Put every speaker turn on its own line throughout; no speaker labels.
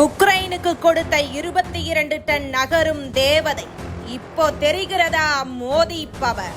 உக்ரைனுக்கு கொடுத்த இருபத்தி இரண்டு டன் நகரும் தேவதை. இப்போ தெரிகிறதா மோதி பவர்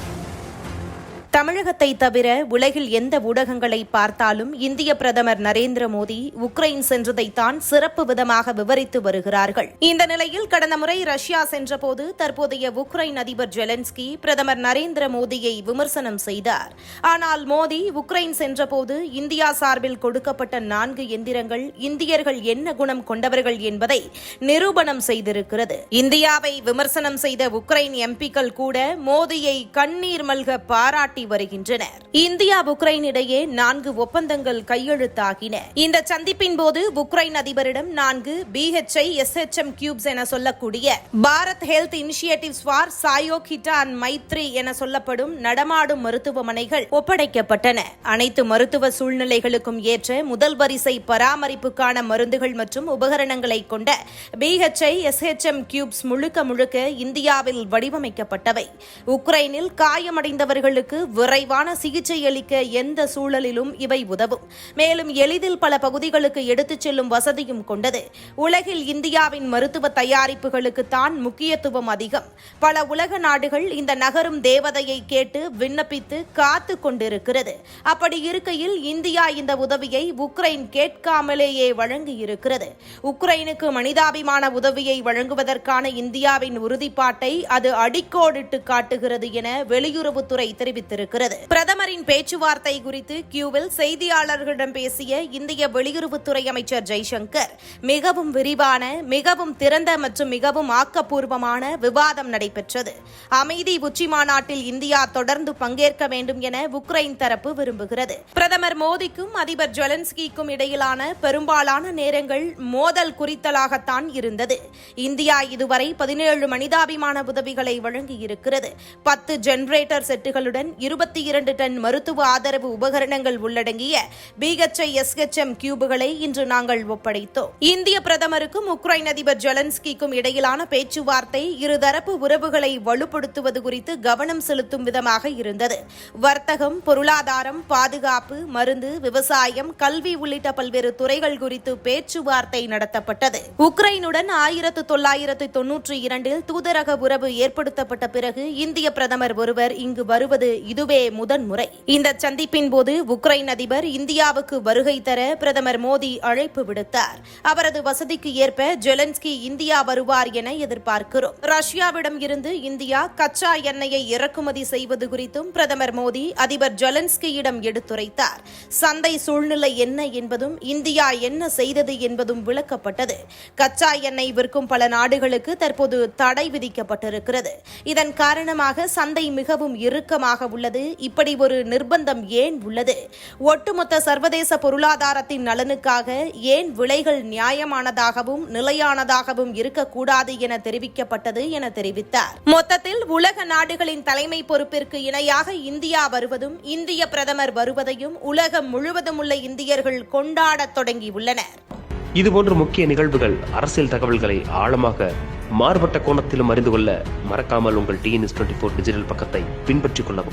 தமிழகத்தை தவிர உலகில் எந்த ஊடகங்களை பார்த்தாலும் இந்திய பிரதமர் நரேந்திர மோடி உக்ரைன் சென்றதைத்தான் சிறப்பு விதமாக விவரித்து வருகிறார்கள். இந்த நிலையில் கடந்த முறை ரஷ்யா சென்றபோது தற்போதைய உக்ரைன் அதிபர் ஜெலன்ஸ்கி பிரதமர் நரேந்திர மோடியை விமர்சனம் செய்தார். ஆனால் மோடி உக்ரைன் சென்றபோது இந்தியா சார்பில் கொடுக்கப்பட்ட நான்கு எந்திரங்கள் இந்தியர்கள் என்ன குணம் கொண்டவர்கள் என்பதை நிரூபணம் செய்திருக்கிறது. இந்தியாவை விமர்சனம் செய்த உக்ரைன் எம்பிக்கள் கூட மோடியை கண்ணீர் மல்க பாராட்டி காட்டி வருகின்றனர். இந்தியா உக்ரைன் இடையே நான்கு ஒப்பந்தங்கள் கையெழுத்தாகின. இந்த சந்திப்பின் போது உக்ரைன் அதிபரிடம் நான்கு பிஹெச்ஐ எஸ்ஹெச்எம் கியூப்ஸ் என சொல்லக்கூடிய Bharat health initiatives for Sahyogita and Maitri என சொல்லப்படும் நடமாடும் மருத்துவமனைகள் ஒப்படைக்கப்பட்டன. அனைத்து மருத்துவ சூழ்நிலைகளுக்கும் ஏற்ற முதல் வரிசை பராமரிப்புக்கான மருந்துகள் மற்றும் உபகரணங்களை கொண்ட பிஹெச்ஐ எஸ்ஹெச்எம் கியூப்ஸ் முழுக்க முழுக்க இந்தியாவில் வடிவமைக்கப்பட்டவை. உக்ரைனில் காயமடைந்தவர்களுக்கு விரைவான சிகிச்சை அளிக்க எந்த சூழலிலும் இவை உதவும். மேலும் எளிதில் பல பகுதிகளுக்கு எடுத்துச் செல்லும் வசதியும் கொண்டது. உலகில் இந்தியாவின் மருத்துவ தயாரிப்புகளுக்கு தான் முக்கியத்துவம் அதிகம். பல உலக நாடுகள் இந்த நகரும் தேவதையை கேட்டு விண்ணப்பித்து காத்து கொண்டிருக்கிறது. அப்படி இருக்கையில் இந்தியா இந்த உதவியை உக்ரைன் கேட்காமலேயே வழங்கியிருக்கிறது. உக்ரைனுக்கு மனிதாபிமான உதவியை வழங்குவதற்கான இந்தியாவின் உறுதிப்பாட்டை அது அடிக்கோடிட்டு காட்டுகிறது என வெளியுறவுத்துறை தெரிவித்திருக்கிறது. பிரதமரின் பேச்சுவார்த்தை குறித்து கியூவில் செய்தியாளர்களிடம் பேசிய இந்திய வெளியுறவுத்துறை அமைச்சர் ஜெய்சங்கர் மிகவும் விரிவான மிகவும் திறந்த மற்றும் மிகவும் ஆக்கப்பூர்வமான விவாதம் நடைபெற்றது. அமைதி உச்சி மாநாட்டில் இந்தியா தொடர்ந்து பங்கேற்க வேண்டும் என உக்ரைன் தரப்பு விரும்புகிறது. பிரதமர் மோடிக்கும் அதிபர் ஜெலன்ஸ்கிக்கும் இடையிலான பெரும்பாலான நேரங்கள் மோதல் குறித்தலாகத்தான் இருந்தது. இந்தியா இதுவரை பதினேழு மனிதாபிமான உதவிகளை வழங்கியிருக்கிறது. பத்து ஜெனரேட்டர் செட்டுகளுடன் இருபத்தி இரண்டு டன் மருத்துவ ஆதரவு உபகரணங்கள் உள்ளடங்கிய பிஹெச்ஐ எஸ்ஹெச்எம் கியூபுகளை இன்று நாங்கள் ஒப்படைத்தோம். இந்திய பிரதமருக்கும் உக்ரைன் அதிபர் ஜெலன்ஸ்கிக்கும் இடையிலான பேச்சுவார்த்தை இருதரப்பு உறவுகளை வலுப்படுத்துவது குறித்து கவனம் செலுத்தும் விதமாக இருந்தது. வர்த்தகம் பொருளாதாரம் பாதுகாப்பு மருந்து விவசாயம் கல்வி உள்ளிட்ட பல்வேறு துறைகள் குறித்து பேச்சுவார்த்தை நடத்தப்பட்டது. உக்ரைனுடன் ஆயிரத்து தொள்ளாயிரத்து தொன்னூற்றி இரண்டில் தூதரக உறவு ஏற்படுத்தப்பட்ட பிறகு இந்திய பிரதமர் ஒருவர் இங்கு வருவது இது இதுவே முதன்முறை. இந்த சந்திப்பின் போது உக்ரைன் அதிபர் இந்தியாவுக்கு வருகை தர பிரதமர் மோடி அழைப்பு விடுத்தார். அவரது வசதிக்கு ஏற்ப ஜெலன்ஸ்கி இந்தியா வருவார் என எதிர்பார்க்கிறோம். ரஷ்யாவிடம் இருந்து இந்தியா கச்சா எண்ணெயை இறக்குமதி செய்வது குறித்தும் பிரதமர் மோடி அதிபர் ஜெலன்ஸ்கியிடம் எடுத்துரைத்தார். சந்தை சூழ்நிலை என்ன என்பதும் இந்தியா என்ன செய்தது என்பதும் விளக்கப்பட்டது. கச்சா எண்ணெய் விற்கும் பல நாடுகளுக்கு தற்போது தடை விதிக்கப்பட்டிருக்கிறது. இதன் காரணமாக சந்தை மிகவும் இறுக்கமாக உள்ளது. இப்படி ஒரு நிர்பந்தம் ஏன் உள்ளது? ஒட்டுமொத்த சர்வதேச பொருளாதாரத்தின் நலனுக்காக ஏன் விலைகள் நியாயமானதாகவும் நிலையானதாகவும் இருக்கக்கூடாது என தெரிவிக்கப்பட்டது என தெரிவித்தார். மொத்தத்தில் உலக நாடுகளின் தலைமை பொறுப்பிற்கு இணையாக இந்தியா வருவதும் இந்திய பிரதமர் வருவதையும் உலகம் முழுவதும் உள்ள இந்தியர்கள் கொண்டாடத் தொடங்கியுள்ளனர்.
இதுபோன்ற முக்கிய நிகழ்வுகள் அரசியல் தகவல்களை ஆழமாக மாறுபட்ட கோணத்திலும் அறிந்து கொள்ள மறக்காமல் உங்கள் டிஎன்எஸ் டுவெண்ட்டி ஃபோர் டிஜிட்டல் பக்கத்தை பின்பற்றிக் கொள்ளவும்.